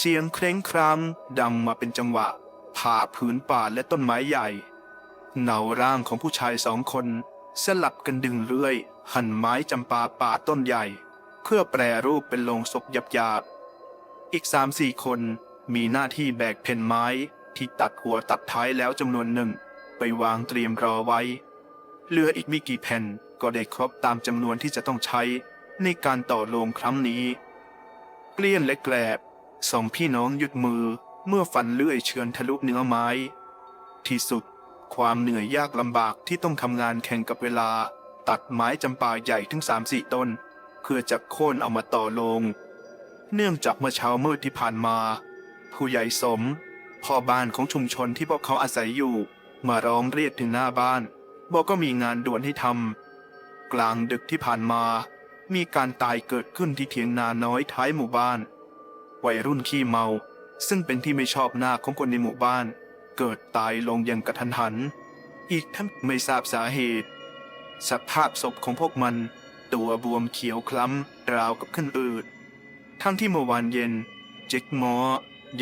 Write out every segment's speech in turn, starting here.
เสียงเคร่งครามดังมาเป็นจังหวะ ผ่าผืนป่าและต้นไม้ใหญ่เงาร่างของผู้ชายสองคน สลับกันดึงเรื่อย หั่นไม้จำปาป่าต้นใหญ่ เพื่อแปรรูปเป็นโลงศพหยาบๆ อีกสามสี่คนมีหน้าที่แบกเพนไม้ที่ตัดหัวตัดท้ายแล้วจำนวนหนึ่ง ไปวางเตรียมรอไว้ เหลืออีกไม่กี่แผ่นก็ได้ครบตามจำนวนที่จะต้องใช้ในการต่อโลงครั้งนี้ เกลี้ยนและแกลบ สองพี่น้องหยุดมือเมื่อฟันเลื่อยเฉือนทะลุเนื้อไม้ ที่สุดความเหนื่อยยากลำบากที่ต้องทำงานแข่งกับเวลา ตัดไม้จำปาใหญ่ถึงสามสี่ต้น เพื่อจะโค่นเอามาต่อลง เนื่องจากเมื่อเช้ามืดที่ผ่านมา ผู้ใหญ่สมพ่อบ้านของชุมชนที่พวกเขาอาศัยอยู่ มาร้องเรียกถึงหน้าบ้าน บอกก็มีงานด่วนให้ทำกลางดึกที่ผ่านมา มีการตายเกิดขึ้นที่เถียงนาน้อยท้ายหมู่บ้าน วัยรุ่นขี้เมา ซึ่งเป็นที่ไม่ชอบหน้าของคนในหมู่บ้าน เกิดตายลงอย่างกระทันหัน อีกทั้งไม่ทราบสาเหตุ สภาพศพของพวกมัน ตัวบวมเขียวคล้ำราวกับขึ้นอืด ทั้งที่เมื่อวานเย็น เจ๊กมอ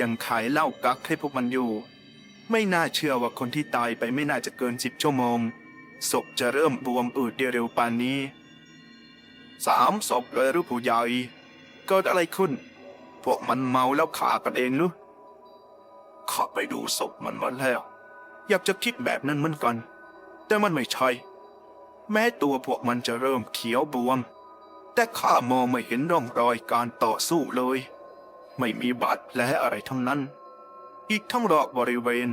ยังขายเหล้ากักให้พวกมันอยู่ ไม่น่าเชื่อว่าคนที่ตายไปไม่น่าจะเกินสิบชั่วโมงศพจะเริ่มบวมอืดได้เร็วปานนี้สามศพเลยรือผู้ใหญ่เกิดอะไรขึ้น พวกมันเมาแล้วขากันเองหรือข้าไปดูศพมันมาแล้ว อยากจะคิดแบบนั้นเหมือนกัน แต่มันไม่ใช่ แม้ตัวพวกมันจะเริ่มเขียวบวม แต่ข้ามองไม่เห็นร่องรอยการต่อสู้เลย ไม่มีบาดแผลอะไรทั้งนั้น อีกทั้งรอบบริเวณ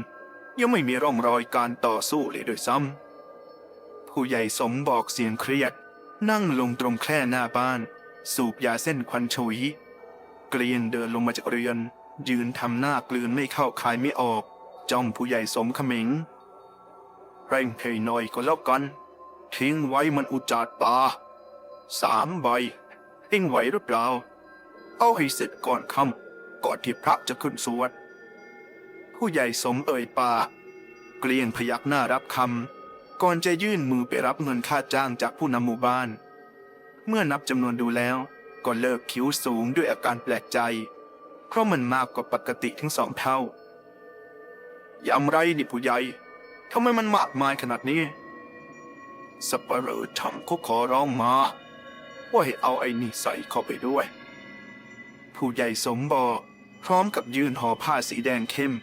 ยังไม่มีร่องรอยการต่อสู้เลยด้วยซ้ำผู้ใหญ่สมบอกเสียงเครียด นั่งลงตรงแคร่หน้าบ้าน สูบยาเส้นควันฉุย เกลียนเดินลงมาจากเรือน ยืนทำหน้ากลืนไม่เข้าคายไม่ออก จ้องผู้ใหญ่สมขมิงเร่งเพยหน่อยก็แล้วกัน ทิ้งไว้มันอุจจาตาสามใบเอ็งไหวหรือเปล่า เอาให้เสร็จก่อนคำก่อนที่พระจะขึ้นสวดผู้ใหญ่สมเอ่ยปากเกลียงพยักหน้ารับคำก่อนจะยื่นมือไปรับเงินค่าจ้างจากผู้นำหมู่บ้าน เมื่อนับจำนวนดูแล้ว ก็เลิกคิ้วสูงด้วยอาการแปลกใจ เพราะมันมากกว่าปกติถึงสองเท่ายำไรนี่ผู้ใหญ่ทำไมมันมากมายขนาดนี้สปเหร่อทำเขาขอร้องมาว่าให้เอาไอ้นี่ใส่เข้าไปด้วย ผู้ใหญ่สมบอกพร้อมกับยืนห่อผ้าสีแดงเข้ม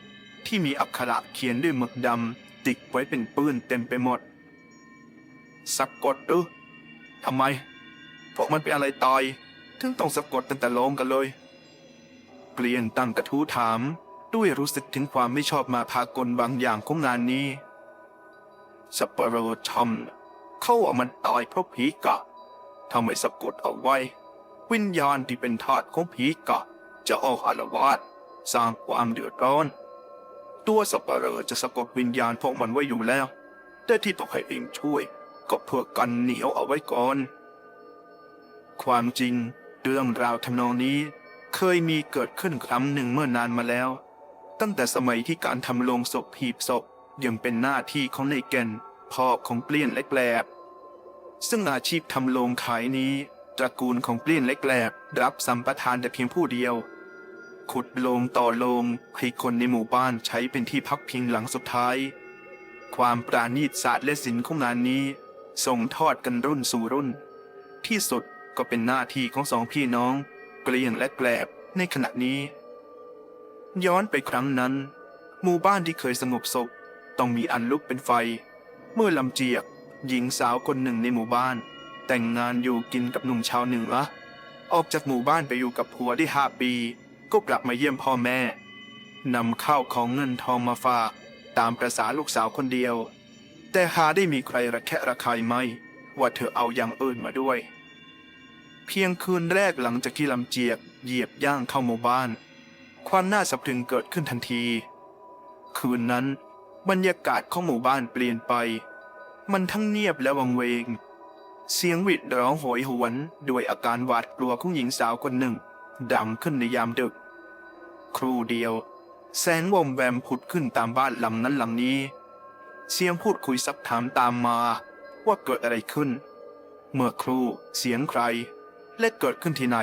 ที่มีอักขระเขียนด้วยหมึกดำติดไว้เป็นปื้นเต็มไปหมดสะกกดหรือทำไมพวกมันเป็นอะไรตาย ถึงต้องสะกดตั้งแต่ลงกันเลย เกลียนตั้งกระทู้ถาม ด้วยรู้สึกถึงความไม่ชอบมาพากลบางอย่างของงานนี้สัปเหร่อทำเขาว่ามันตายเพราะผีกะทำไมสะกดเอาไว้ วิญญาณที่เป็นทาสของผีกะ จะออกอารวาสสร้างความเดือดร้อน ตัวสัปเหร่อจะสะกดวิญญาณพวกมันไว้อยู่แล้ว แต่ที่ต้องให้เองช่วย ก็เพื่อกันเหนียวเอาไว้ก่อน ความจริง เรื่องราวทำนองนี้ เคยมีเกิดขึ้นครั้งหนึ่งเมื่อนานมาแล้ว ตั้งแต่สมัยที่การทำโลงศพหีบศพยังเป็นหน้าที่ของในแกนพ่อของเปลี่ยนเล็กแลบ ซึ่งอาชีพทำโลงขายนี้ตระกูลของเปลี่ยนเล็กแลบรับสัมปทานแต่เพียงผู้เดียว ขุดโลงต่อโลงให้คนในหมู่บ้านใช้เป็นที่พักพิงหลังสุดท้าย ความปราณีตศาสตร์และศิลป์ของงานนี้ส่งทอดกันรุ่นสู่รุ่น ที่สุด ก็เป็นหน้าที่ของสองพี่น้อง เกลียงและแกลบในขณะนี้ ย้อนไปครั้งนั้น หมู่บ้านที่เคยสงบสุขต้องมีอันลุกเป็นไฟ เมื่อลำเจียก หญิงสาวคนหนึ่งในหมู่บ้าน แต่งงานอยู่กินกับหนุ่มชาวเหนือออกจากหมู่บ้านไปอยู่กับผัวได้ห้าปี ก็กลับมาเยี่ยมพ่อแม่นำข้าวของเงินทองมาฝากตามประษาลูกสาวคนเดียว แต่หาได้มีใครระแคะระคายไหมว่าเธอเอาอย่างอื่นมาด้วย เพียงคืนแรกหลังจากที่ลำเจียกเหยียบย่างเข้าหมู่บ้าน ความน่าสะพรึงเกิดขึ้นทันที คืนนั้นบรรยากาศของหมู่บ้านเปลี่ยนไป มันทั้งเงียบและวังเวง เสียงหวิดร้องโหยหวนด้วยอาการหวาดกลัวของหญิงสาวคนหนึ่ง ดังขึ้นในยามดึก ครู่เดียว แสงวอมแวมผุดขึ้นตามบ้านหลังนั้นหลังนี้ เสียงพูดคุยซักถามตามมาว่าเกิดอะไรขึ้น เมื่อครู่เสียงใคร และเกิดขึ้นที่ไหน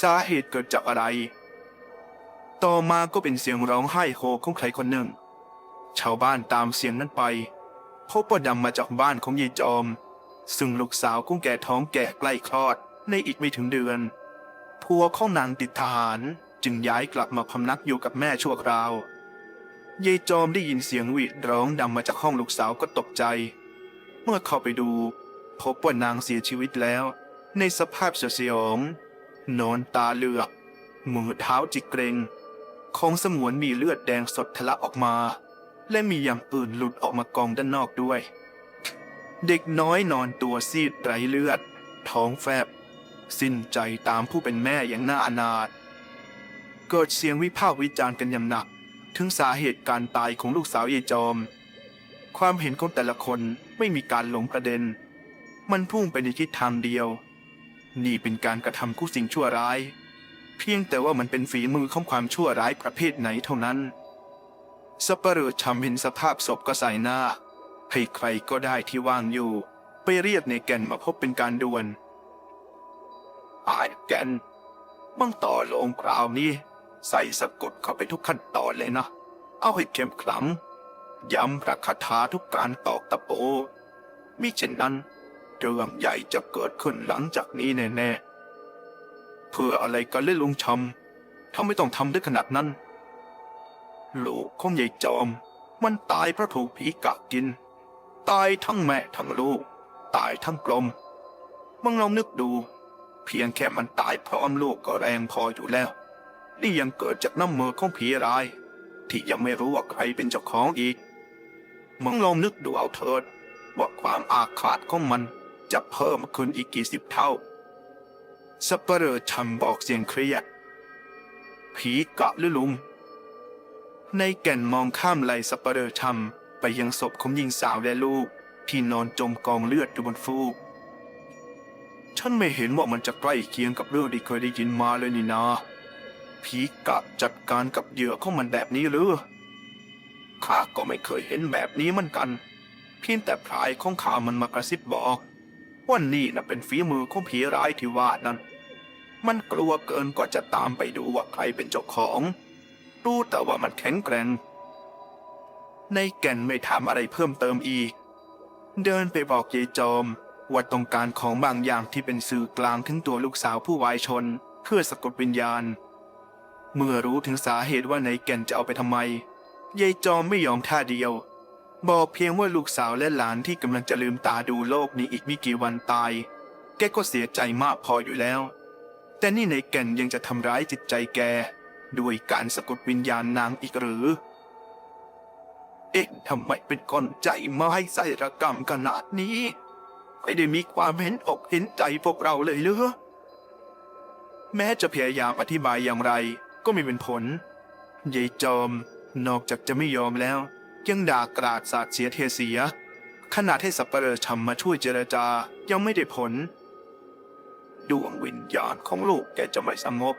สาเหตุเกิดจากอะไร ต่อมาก็เป็นเสียงร้องไห้โฮของใครคนหนึ่ง ชาวบ้านตามเสียงนั้นไปพบว่าดำมาจากบ้านของยายจอม ซึ่งลูกสาวของแก่ท้องแก่ใกล้คลอดในอีกไม่ถึงเดือนผัวของนางติดทหารจึงย้ายกลับมาพำนักอยู่กับแม่ชั่วคราวยายจอมได้ยินเสียงหวีดร้องดังมาจากห้องลูกสาวก็ตกใจ เมื่อเข้าไปดู พบว่านางเสียชีวิตแล้ว ในสภาพเสียอง นอนตาเหลือกมือเท้าจิกเกรง ของสมวนมีเลือดแดงสดทะลักออกมา และมีอย่างอื่นหลุดออกมากองด้านนอกด้วย เด็กน้อยนอนตัวซีดไร้เลือด ท้องแฟบ สิ้นใจตามผู้เป็นแม่อย่างน่าอนาถเกิดเสียงวิพากษ์วิจารณ์กันอย่างหนัก ถึงสาเหตุการตายของลูกสาวยายจอม ความเห็นของแต่ละคนไม่มีการหลงประเด็น มันพุ่งไปในทิศทางเดียว นี่เป็นการกระทำคู่สิ่งชั่วร้าย เพียงแต่ว่ามันเป็นฝีมือของความชั่วร้ายประเภทไหนเท่านั้นสปเหร่อชำเห็นสภาพศพก็ใส่หน้า ให้ใครก็ได้ที่ว่างอยู่ ไปเรียกในแก่นมาพบเป็นการด่วนอายแก่นบังต่อลงคราวนี้ ใส่สะกดเข้าไปทุกขั้นตอนเลยนะ เอาให้เข้มขลังย้ำพระคาถาทุกการตอกตะโปมิเช่นนั้น เรื่องใหญ่จะเกิดขึ้นหลังจากนี้แน่ๆ เพื่ออะไรกันเล่นลุงชำถ้าไม่ต้องทำด้วยขนาดนั้น ลูกของยายจอม มันตายเพราะถูกผีกักกิน ตายทั้งแม่ทั้งลูก ตายทั้งกลมมึงลองนึกดู เพียงแค่มันตายพร้อมลูกก็แรงพออยู่แล้ว นี่ยังเกิดจากน้ำมือของผีร้าย ที่ยังไม่รู้ว่าใครเป็นเจ้าของอีกมึงลองนึกดูเอาเถิดว่าความอาฆาตของมัน จะเพิ่มขึ้นอีกกี่สิบเท่าสัปเหร่อชำบอกเสียงเครียดผีกะหรือลุงในแก่นมองข้ามไหลสัปเหร่อชำไปยังศพของหญิงสาวและลูก ที่นอนจมกองเลือดอยู่บนฟูก ฉันไม่เห็นว่ามันจะใกล้เคียงกับเรื่องที่เคยได้ยินมาเลยนี่นาผีกะจัดการกับเหยื่อของมันแบบนี้หรือข้าก็ไม่เคยเห็นแบบนี้มือนกัน เพียงแต่พรายของข้ามันมากระซิบบอก ว่านี่นะเป็นฝีมือของผีร้ายที่ว่านั้น มันกลัวเกินกว่าจะตามไปดูว่าใครเป็นเจ้าของ รู้แต่ว่ามันแข็งแกร่ง ในแก่นไม่ถามอะไรเพิ่มเติมอีก เดินไปบอกยายจอมว่าต้องการของบางอย่างที่เป็นสื่อกลางถึงตัวลูกสาวผู้วายชน เพื่อสะกดวิญญาณ เมื่อรู้ถึงสาเหตุว่าในแก่นจะเอาไปทำไมยายจอมไม่ยอมท่าเดียว บอกเพียงว่าลูกสาวและหลานที่กำลังจะลืมตาดูโลกนี้อีกไม่กี่วันตาย แกก็เสียใจมากพออยู่แล้ว แต่นี่ในแก่นยังจะทำร้ายจิตใจแก ด้วยการสะกดวิญญาณนางอีกหรือ เอ๊ะทำไมเป็นคนใจไม้ใส่ระกรรมขนาดนี้ ไม่ได้มีความเห็นอกเห็นใจพวกเราเลยเหรือแม้จะพยายามอธิบายอย่างไรก็ไม่เป็นผลยายจอมนอกจากจะไม่ยอมแล้ว ยังด่ากราดสาดเสียเทเสียขนาดให้สับเปลอชำมาช่วยเจรจายังไม่ได้ผล ดวงวิญญาณของลูกแกจะไม่สงบ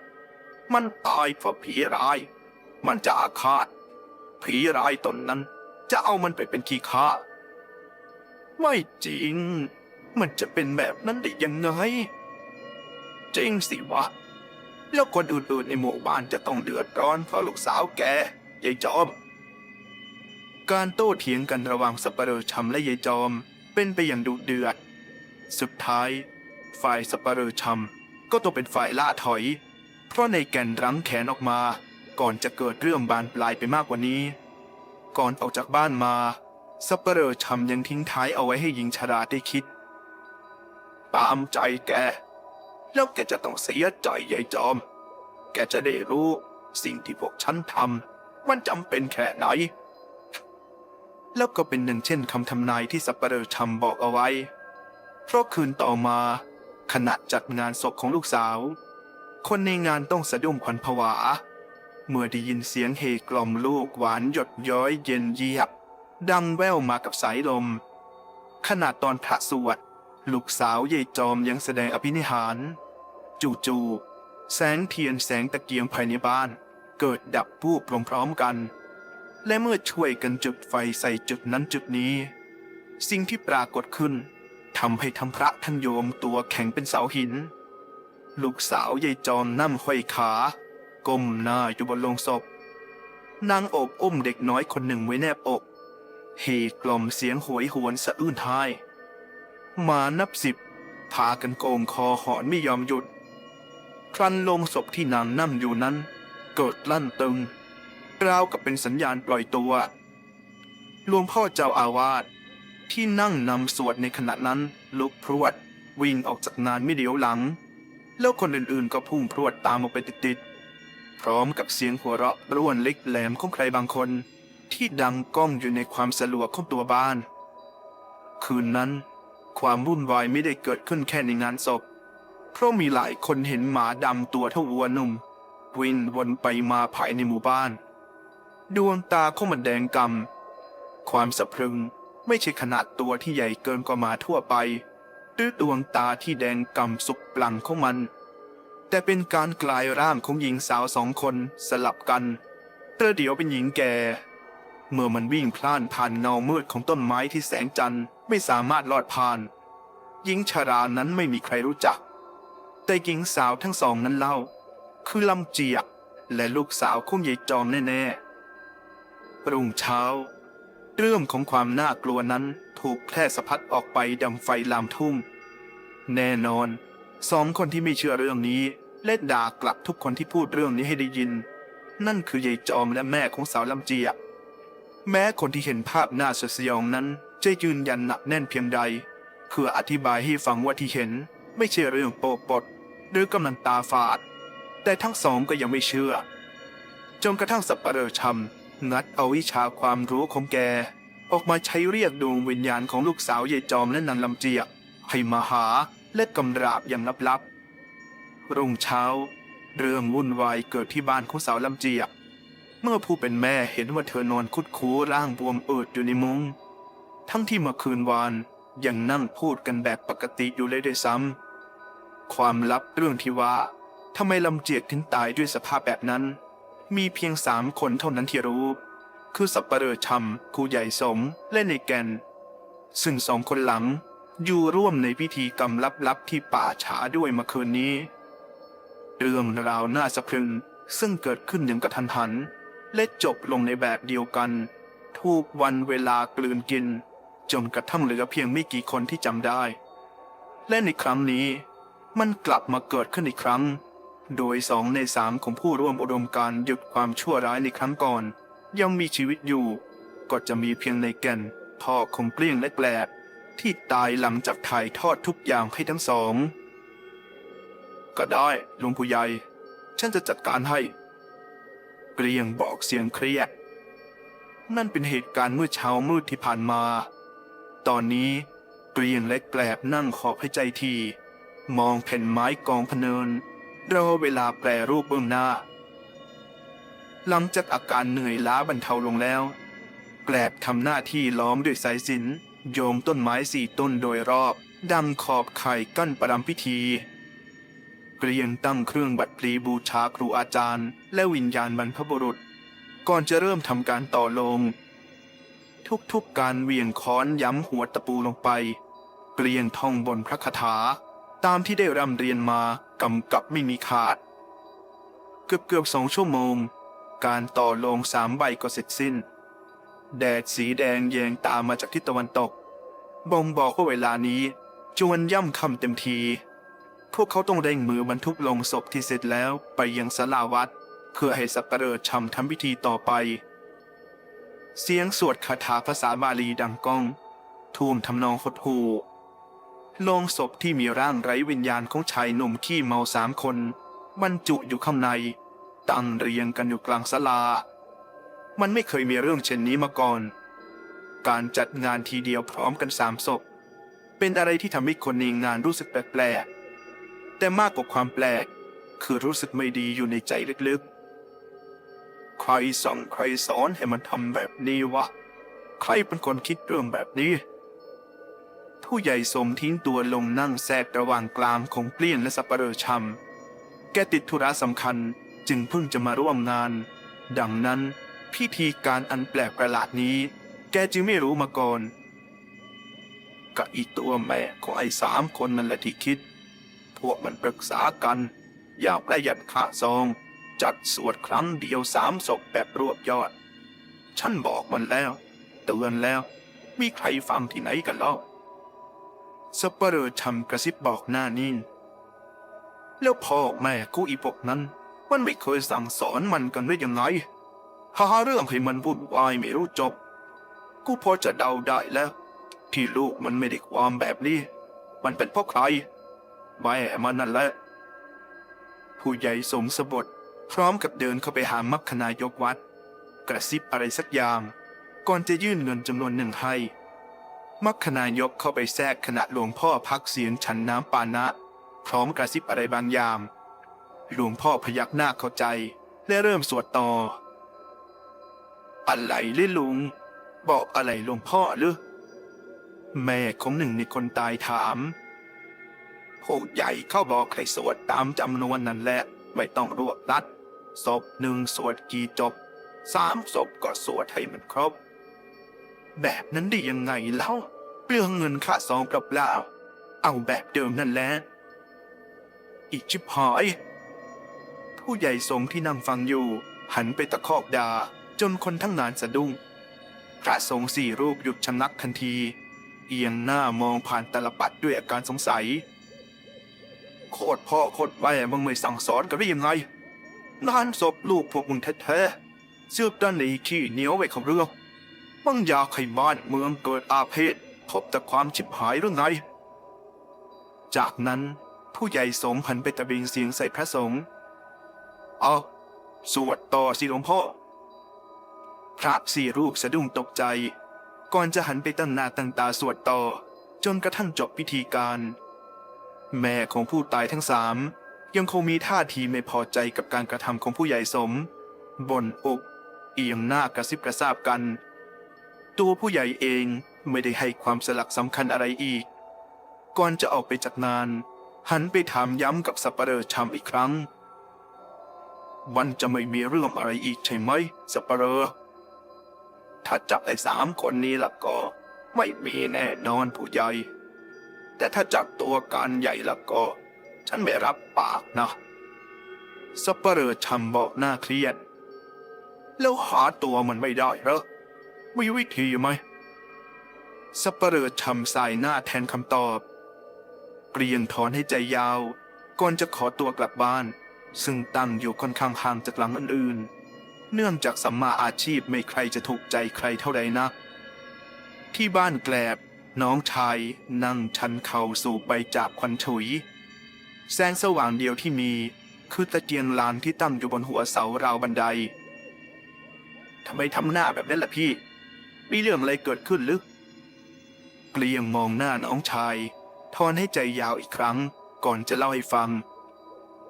มันตายเพราะผีร้าย มันจะอาฆาต ผีร้ายตนนั้น จะเอามันไปเป็นขี้ข้าไม่จริง มันจะเป็นแบบนั้นได้ยังไง จริงสิวะ แล้วคนอื่นๆในหมู่บ้านจะต้องเดือดร้อนเพราะลูกสาวแกยายจอม การโต้เถียงกันระหว่างสัปเหร่อชำและยายจอม เป็นไปอย่างดุเดือด สุดท้าย ฝ่ายสัปเหร่อชำก็ต้องเป็นฝ่ายล่าถอย เพราะในแก่นรั้งแขนออกมา ก่อนจะเกิดเรื่องบานปลายไปมากกว่านี้ ก่อนออกจากบ้านมาสัปเหร่อชำยังทิ้งท้ายเอาไว้ให้หญิงชราได้คิด ตามใจแก แล้วแกจะต้องเสียใจยายจอม แกจะได้รู้สิ่งที่พวกฉันทำมันจำเป็นแค่ไหน แล้วก็เป็นหนึ่งเช่นคำทำนายที่สัปเหร่อชำบอกเอาไว้ เพราะคืนต่อมาขณะจัดงานศพของลูกสาว คนในงานต้องสะดุ้งขวัญผวา เมื่อได้ยินเสียงเฮกล่อมลูกหวานหยดย้อยเย็นเยียบดังแว่วมากับสายลม ขณะตอนพระสวดลูกสาวยายจอมยังแสดงอภินิหาร จู่ๆแสงเทียนแสงตะเกียงภายในบ้าน เกิดดับวูบพร้อมๆกัน และเมื่อช่วยกันจุดไฟใส่จุดนั้นจุดนี้ สิ่งที่ปรากฏขึ้นทำให้ทั้งพระทั้งโยมตัวแข็งเป็นเสาหิน ลูกสาวยายจอมนั่งห้อยขาก้มหน้าอยู่บนโลงศพนางโอบอุ้มเด็กน้อยคนหนึ่งไว้แนบอกเฮกล่อมเสียงโหวยหวนสะอื้นท้ายมานับสิบพากันโกงคอหอนไม่ยอมหยุด ครั้นลงศพที่นางนั่งอยู่นั้น เกิดลั่นตึง ราวกับเป็นสัญญาณปล่อยตัว หลวงพ่อเจ้าอาวาสที่นั่งนำสวดในขณะนั้นลุกพรวด วิ่งออกจากงานไม่เดียวหลัง แล้วคนอื่นๆก็พุ่งพรวดตามออกไปติดๆพร้อมกับเสียงหัวเราะร่วนเล็กแหลมของใครบางคน ที่ดังก้องอยู่ในความสลัวของตัวบ้าน คืนนั้น ความวุ่นวายไม่ได้เกิดขึ้นแค่ในงานศพ เพราะมีหลายคนเห็นหมาดำตัวเท่าวัวหนุ่ม วิ่งวนไปมาภายในหมู่บ้าน ดวงตาของมันแดงกำความสะพรึงไม่ใช่ขนาดตัวที่ใหญ่เกินกว่าหมาทั่วไป หรือดวงตาที่แดงกำสุกปลังของมัน แต่เป็นการกลายร่างของหญิงสาวสองคนสลับกันประเดี๋ยวเป็นหญิงแก่ เมื่อมันวิ่งพล่านผ่านเงามืดของต้นไม้ที่แสงจันทร์ไม่สามารถลอดผ่าน หญิงชารานั้นไม่มีใครรู้จัก แต่หญิงสาวทั้งสองนั้นเล่า คือลำเจียกและลูกสาวของยายจอมแน่ๆ รุ่งเช้า เรื่องของความน่ากลัวนั้นถูกแพร่สะพัดออกไปดังไฟลามทุ่ง แน่นอนสองคนที่ไม่เชื่อเรื่องนี้และด่ากลับทุกคนที่พูดเรื่องนี้ให้ได้ยิน นั่นคือยายจอมและแม่ของสาวลำเจียกแม้คนที่เห็นภาพน่าสยองนั้นจะยืนยันหนักแน่นเพียงใดเพื่ออธิบายให้ฟังว่าที่เห็นไม่ใช่เรื่องโปปดหรือกำลังตาฝาด แต่ทั้งสองก็ยังไม่เชื่อ จนกระทั่งสับปะเลอชำ งัดเอาวิชาความรู้ของแก ออกมาใช้เรียกดวงวิญญาณของลูกสาวยายจอมและนางลำเจียกให้มาหาและกำราบอย่างลับๆ รุ่งเช้า เรื่องวุ่นวายเกิดที่บ้านของสาวลำเจียก เมื่อผู้เป็นแม่เห็นว่าเธอนอนคุดคูร่างบวมเอิดอยู่ในมุง้งทั้งที่เมื่อคืนวานยังนั่งพูดกันแบบปกติอยู่เลยด้วยซ้ำความลับเรื่องที่ว่าทำไมลำเจียกถึงตายด้วยสภาพแบบนั้น มีเพียงสามคนเท่านั้นที่รู้ คือสับปะเลอชำครูใหญ่สมและในแกน ซึ่งสองคนหลังอยู่ร่วมในพิธีกรรมลับๆที่ป่าช้าด้วยเมื่อคืนนี้ เรื่องราวน่าสะพรึงซึ่งเกิดขึ้นอย่างกระทันหัน และจบลงในแบบเดียวกันถูกวันเวลากลืนกิน จนกระทั่งเหลือเพียงไม่กี่คนที่จำได้ และในครั้งนี้มันกลับมาเกิดขึ้นอีกครั้ง โดยสองในสามของผู้ร่วมอุดมการหยุดความชั่วร้ายในครั้งก่อน ยังมีชีวิตอยู่ ก็จะมีเพียงในแก่นพ่อของเกลี้ยงและแกลบที่ตายหลังจากถ่ายทอดทุกอย่างให้ทั้งสอง ก็ได้ลุงผู้ใหญ่ ฉันจะจัดการให้ เกรียงบอกเสียงเครียด นั่นเป็นเหตุการณ์เมื่อเช้ามืดที่ผ่านมา ตอนนี้เกรียงและแกลบนั่งขอบให้ใจที มองแผ่นไม้กองพเนิน รอเวลาแปรรูปเบื้องหน้า หลังจากอาการเหนื่อยล้าบรรเทาลงแล้ว แกลบทำหน้าที่ล้อมด้วยสายสิญจนโยงต้นไม้สี่ต้นโดยรอบดังขอบไข่กั้นประดำพิธีเกรียงตั้งเครื่องบัตรพลีบูชาครูอาจารย์ และวิญญาณบรรพบุรุษ ก่อนจะเริ่มทำการต่อลง ทุกๆการเวียงค้อนย้ำหัวตะปูลงไป เกรียงท่องบนพระคาถา ตามที่ได้ร่ำเรียนมา กำกับไม่มีขาด เกือบเกือบสองชั่วโมง การต่อลงสามใบก็เสร็จสิ้น แดดสีแดงแยงตามมาจากทิศตะวันตก บ่งบอกว่าเวลานี้จวนย่ำคำเต็มที พวกเขาต้องเร่งมือบรรทุกลงศพที่เสร็จแล้วไปยังศาลาวัดเพื่อให้สักการะชำทำพิธีต่อไป เสียงสวดคาถาภาษาบาลีดังก้องทูมทำนองหดหู โลงศพที่มีร่างไร้วิญญาณของชายหนุ่มขี้เมาสามคนบรรจุอยู่ข้างใน ตั้งเรียงกันอยู่กลางศาลา มันไม่เคยมีเรื่องเช่นนี้มาก่อน การจัดงานทีเดียวพร้อมกันสามศพ เป็นอะไรที่ทำให้คนในงานรู้สึกแปลกๆแต่มากกว่าความแปลก คือรู้สึกไม่ดีอยู่ในใจลึกๆ ใครสั่งใครสอนให้มันทำแบบนี้วะ ใครเป็นคนคิดเรื่องแบบนี้ ผู้ใหญ่สมทิ้งตัวลงนั่งแทรกระหว่างกลางของเปลี่ยนและสับปะเลอชำแกติดธุระสำคัญจึงเพิ่งจะมาร่วมงาน ดังนั้นพิธีการอันแปลกประหลาดนี้ แกจึงไม่รู้มาก่อนกับอีตัวแม่ของไอ้สามคนนั่นแหละที่คิด พวกมันปรึกษากัน อยากประหยัดค่าซอง จัดสวดครั้งเดียวสามศพแบบรวบยอด ฉันบอกมันแล้ว เตือนแล้ว มีใครฟังที่ไหนกันเล่า สปเหร่อทำกระซิบบอกหน้านิ่งแล้วพ่อแม่กูอีพวกนั้น มันไม่เคยสั่งสอนมันกันได้ยังไงหาเรื่องให้มันวุ่นวายไม่รู้จบ กูพอจะเดาได้แล้ว ที่ลูกมันไม่ได้ความแบบนี้ มันเป็นเพราะใครแม่มันนั่นแหละ ผู้ใหญ่สมสบทพร้อมกับเดินเข้าไปหามัคคณายกวัด กระซิบอะไรสักอย่าง ก่อนจะยื่นเงินจำนวนหนึ่งให้ มัคคณายกเข้าไปแทรกขณะหลวงพ่อพักเสียงฉันน้ำปานะ พร้อมกระซิบอะไรบางอย่าง หลวงพ่อพยักหน้าเข้าใจ และเริ่มสวดต่อ อะไรเลยลุง บอกอะไรหลวงพ่อหรือแม่ของหนึ่งในคนตายถามผู้ใหญ่เข้าบอกให้สวดตามจำนวนนั่นแหละ ไม่ต้องรวบรัดศพหนึ่งสวดกี่จบสามศพก็สวดให้มันครบ แบบนั้นได้ยังไงเล่าเปลืองเงินค่าซองเปล่าๆเอาแบบเดิมนั่นแหละอีกชิบหายผู้ใหญ่ทรงที่นั่งฟังอยู่ หันไปตะคอกดาจนคนทั้งนานสะดุ้ง พระสงฆ์สี่รูปหยุดชะงักทันที เอียงหน้ามองผ่านตลปัดด้วยอาการสงสัย โคตรพ่อโคตรแม่มึงไม่สั่งสอนกันได้ยังไงงานศพลูกพวกมึงแท้ๆเสื้อด้านในขี้เหนียวไว้ของเรื่อง มึงอยากให้บ้านเมืองเกิดอาเพศพบแต่ความชิบหายหรือไง จากนั้นผู้ใหญ่สงฆ์หันไปตะเบงเสียงใส่พระสงฆ์เอาสวดต่อสิหลวงพ่อ พระสี่รูปสะดุ้งตกใจ ก่อนจะหันไปตั้งหน้าตั้งตาสวดต่อ จนกระทั่งจบพิธีการ แม่ของผู้ตายทั้งสามยังคงมีท่าทีไม่พอใจกับการกระทำของผู้ใหญ่สมบ่นอกเอียงหน้ากระซิบกระซาบกัน ตัวผู้ใหญ่เองไม่ได้ให้ความสลักสำคัญอะไรอีก ก่อนจะออกไปจากงาน หันไปถามย้ำกับสับปะเหร่อชำอีกครั้งวันจะไม่มีเรื่องอะไรอีกใช่ไหมสับปะเหร่อถ้าจับไอ้สามคนนี้ล่ะก็ ไม่มีแน่นอนผู้ใหญ่ แต่ถ้าจับตัวการใหญ่ล่ะก็ ฉันไม่รับปากนะสับปะเหร่อชำบอกหน้าเครียด แล้วหาตัวมันไม่ได้เหรอ มีวิธีไหมสับปเหร่อชำสายหน้าแทนคำตอบ เกรียงถอนให้ใจยาว ก่อนจะขอตัวกลับบ้าน ซึ่งตั้งอยู่ค่อนข้างห่างจากหลังอื่นๆ เนื่องจากสัมมาอาชีพไม่ใครจะถูกใจใครเท่าใดนัก ที่บ้านแกลบ น้องชายนั่งชันเข่าสู่ใบจากควันฉุย แสงสว่างเดียวที่มี คือตะเกียงลานที่ตั้งอยู่บนหัวเสาราวบันไดทำไมทำหน้าแบบนั้นล่ะพี่ มีเรื่องอะไรเกิดขึ้นหรือ เกลียงมองหน้าน้องชาย ทอนให้ใจยาวอีกครั้ง ก่อนจะเล่าให้ฟัง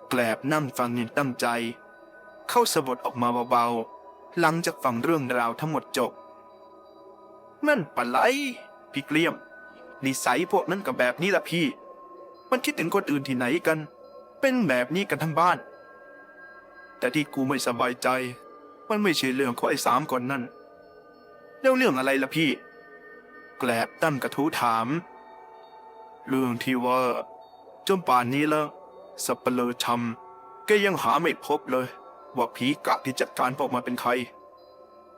แกลบนั่งฟังอย่างตั้งใจ เข้าสะบดออกมาเบาๆ หลังจากฟังเรื่องราวทั้งหมดจบนั่นปะไหลพี่เกลียม นิสัยพวกนั้นกับแบบนี้ละพี่ มันคิดถึงคนอื่นที่ไหนกัน เป็นแบบนี้กันทั้งบ้าน แต่ที่กูไม่สบายใจ มันไม่ใช่เรื่องของไอ้สามคนนั่น แล้วเรื่องอะไรล่ะพี่ แกลบตั้มกระทู้ถาม เรื่องที่ว่าจนป่านนี้แล้วสับเปลือชำแกยังหาไม่พบเลย ว่าผีกะที่จัดการพวกมันเป็นใคร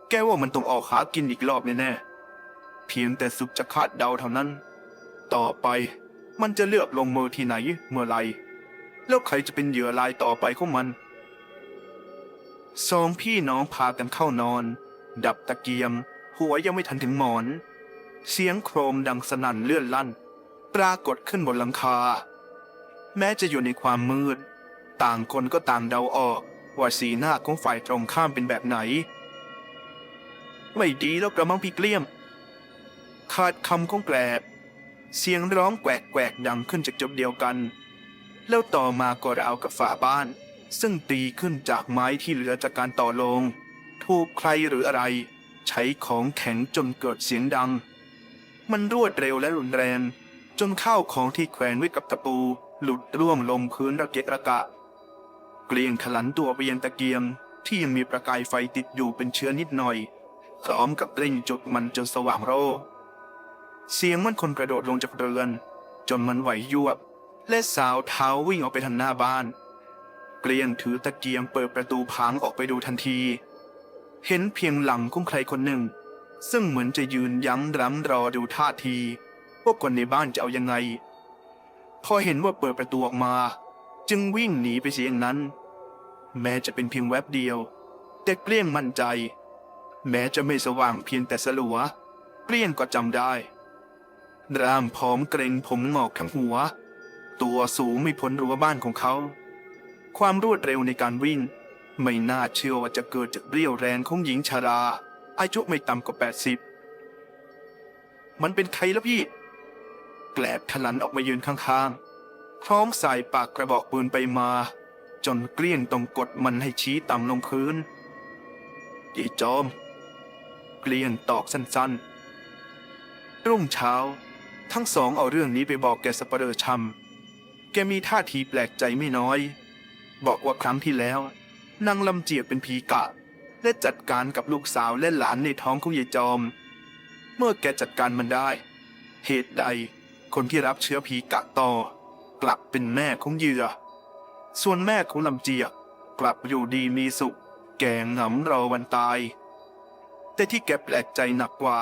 แกว่ามันต้องออกหากินอีกรอบแน่ๆเพียงแต่สุขจะคาดเดาเท่านั้น ต่อไปมันจะเลือกลงมือที่ไหนเมื่อไร แล้วใครจะเป็นเหยื่อรายต่อไปของมันสองพี่น้องพากันเข้านอน ดับตะเกียง หัวยังไม่ทันถึงหมอน เสียงโครมดังสนั่นเลื่อนลั่น ปรากฏขึ้นบนหลังคา แม้จะอยู่ในความมืด ต่างคนก็ต่างเดาออก ว่าสีหน้าของฝ่ายตรงข้ามเป็นแบบไหน ไม่ดีแล้วกระมังพี่เกลี้ยม ขาดคำของแกลบ เสียงร้องแกวกๆดังขึ้นจากจบเดียวกัน แล้วต่อมาก็ราวกับฝาบ้าน ซึ่งตีขึ้นจากไม้ที่เหลือจากการต่อลงถูกใครหรืออะไร ใช้ของแข็งจนเกิดเสียงดัง มันรวดเร็วและรุนแรง จนข้าวของที่แขวนไว้กับตะปู หลุดร่วงลงพื้นระเกะระกะ เกลียงขลันตัวไปยังตะเกียงที่ยังมีประกายไฟติดอยู่เป็นเชื้อนิดหน่อยพร้อมกับเร่งจุดมันจนสว่างโรเสียงมันคนกระโดดลงจากเรือน จนมันไหวยวบ และสาวเท้าวิ่งออกไปทางหน้าบ้าน เกลียงถือตะเกียงเปิดประตูพังออกไปดูทันที เห็นเพียงหลังของใครคนหนึ่ง ซึ่งเหมือนจะยืนยั้งรั้งรอดูท่าทีว่าคนในบ้านจะเอายังไง พอเห็นว่าเปิดประตูออกมา จึงวิ่งหนีไปเสียงนั้น แม้จะเป็นเพียงแวบเดียว แต่เกลี้ยงมั่นใจ แม้จะไม่สว่างเพียงแต่สลัว เกลี้ยงก็จำได้ร่างผอมเกรงผมงอกทั้งหัว ตัวสูงไม่พ้นรั้วบ้านของเขา ความรวดเร็วในการวิ่ง ไม่น่าเชื่อว่าจะเกิดจากเรี่ยวแรงของหญิงชารา อายุไม่ต่ำกว่าแปดสิบมันเป็นใครล่ะพี่ แกลบทะลันออกมายืนข้างๆ พร้อมใส่ปากกระบอกปืนไปมา จนเกลี้ยงต้องกดมันให้ชี้ต่ำลงพื้นยีจอม เกลี้ยงตอกสั้นๆ รุ่งเช้า ทั้งสองเอาเรื่องนี้ไปบอกแกสปเปเหรอชัมแกมีท่าทีแปลกใจไม่น้อย บอกว่าครั้งที่แล้ว นางลำเจียกเป็นผีกะ และจัดการกับลูกสาวและหลานในท้องของยายจอม เมื่อแกจัดการมันได้ เหตุใดคนที่รับเชื้อผีกะต่อกลับเป็นแม่ของเหยื่อ ส่วนแม่ของลำเจียกกลับอยู่ดีมีสุข แกงหนำรอวันตาย แต่ที่แกแปลกใจหนักกว่า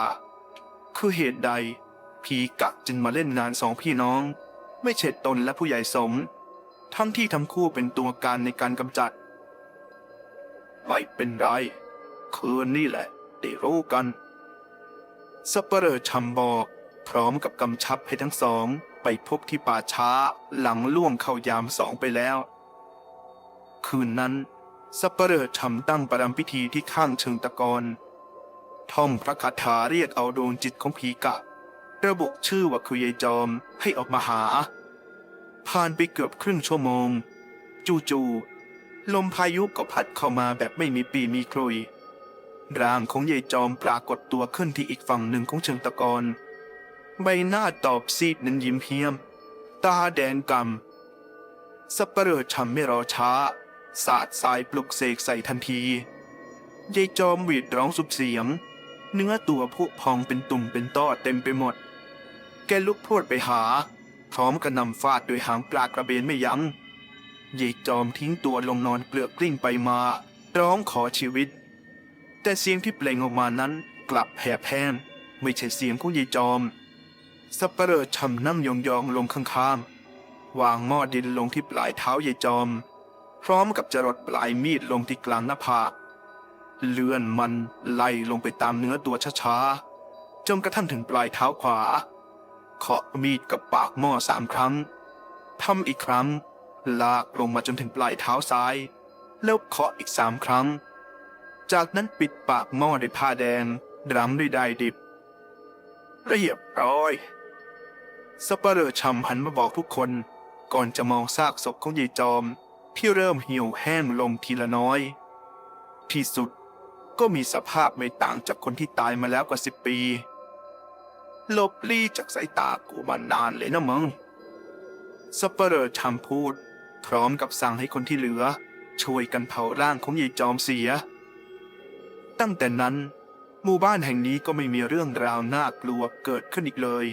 คือเหตุใดผีกะจึงมาเล่นงานสองพี่น้อง ไม่เฉดตนและผู้ใหญ่สม ทั้งที่ทั้งคู่เป็นตัวการในการกำจัด ไม่เป็นไร คืนนี่แหละได้รู้กันสัปเหร่อชำบอก พร้อมกับกำชับให้ทั้งสอง ไปพบที่ป่าช้าหลังล่วงเข้ายามสองไปแล้ว คืนนั้นสัปเหร่อชำตั้งประดำพิธีที่ข้างเชิงตะกอนท่องพระคาถาเรียกเอาดวงจิตของผีกะ ระบุชื่อว่าคือยายจอมให้ออกมาหา ผ่านไปเกือบครึ่งชั่วโมง จู่ๆ ลมพายุก็พัดเข้ามาแบบไม่มีปีมีครุย ร่างของยายจอมปรากฏตัวขึ้นที่อีกฝั่งหนึ่งของเชิงตะกอนใบหน้าตอบซีดนั้นยิ้มเพี้ยม ตาแดงกำสับเปลือชำไม่รอช้า สาดสายปลุกเสกใส่ทันทียายจอมหวีดร้องสุบเสียง เนื้อตัวพุพองเป็นตุ่มเป็นต้อเต็มไปหมด แกลุกพวดไปหา พร้อมกระนำฟาดด้วยหางปลากระเบนไม่ยัง้ง ยายจอมทิ้งตัวลงนอนเกลือกกลิ้งไปมา ร้องขอชีวิต แต่เสียงที่เปล่งออกมานั้นกลับแหบแห้งไม่ใช่เสียงของยายจอม สับเปลือชำนั่งยองๆลงข้างๆ วางหม้อดินลงที่ปลายเท้ายายจอม พร้อมกับจรดปลายมีดลงที่กลางหน้าผากเลื่อนมันไล่ลงไปตามเนื้อตัวช้าๆ จนกระทั่งถึงปลายเท้าขวาเคาะมีดกับปากหม้อสามครั้งทำอีกครั้ง ลากลงมาจนถึงปลายเท้าซ้าย แล้วเคาะอีกสามครั้ง จากนั้นปิดปากหม้อด้วยผ้าแดงดรัมด้วยได้ดิบ เรียบร้อยสปเหร่อชำหันมาบอกทุกคนก่อนจะมองซากศพของยายจอมที่เริ่มเหี่ยวแห้งลงทีละน้อย ที่สุดก็มีสภาพไม่ต่างจากคนที่ตายมาแล้วกว่าสิบปีหลบลี้จากสายตากูมานานเลยนะมึงสปเหร่อชำพูด พร้อมกับสั่งให้คนที่เหลือ ช่วยกันเผาร่างของยายจอมเสีย ตั้งแต่นั้น หมู่บ้านแห่งนี้ก็ไม่มีเรื่องราวน่ากลัวเกิดขึ้นอีกเลย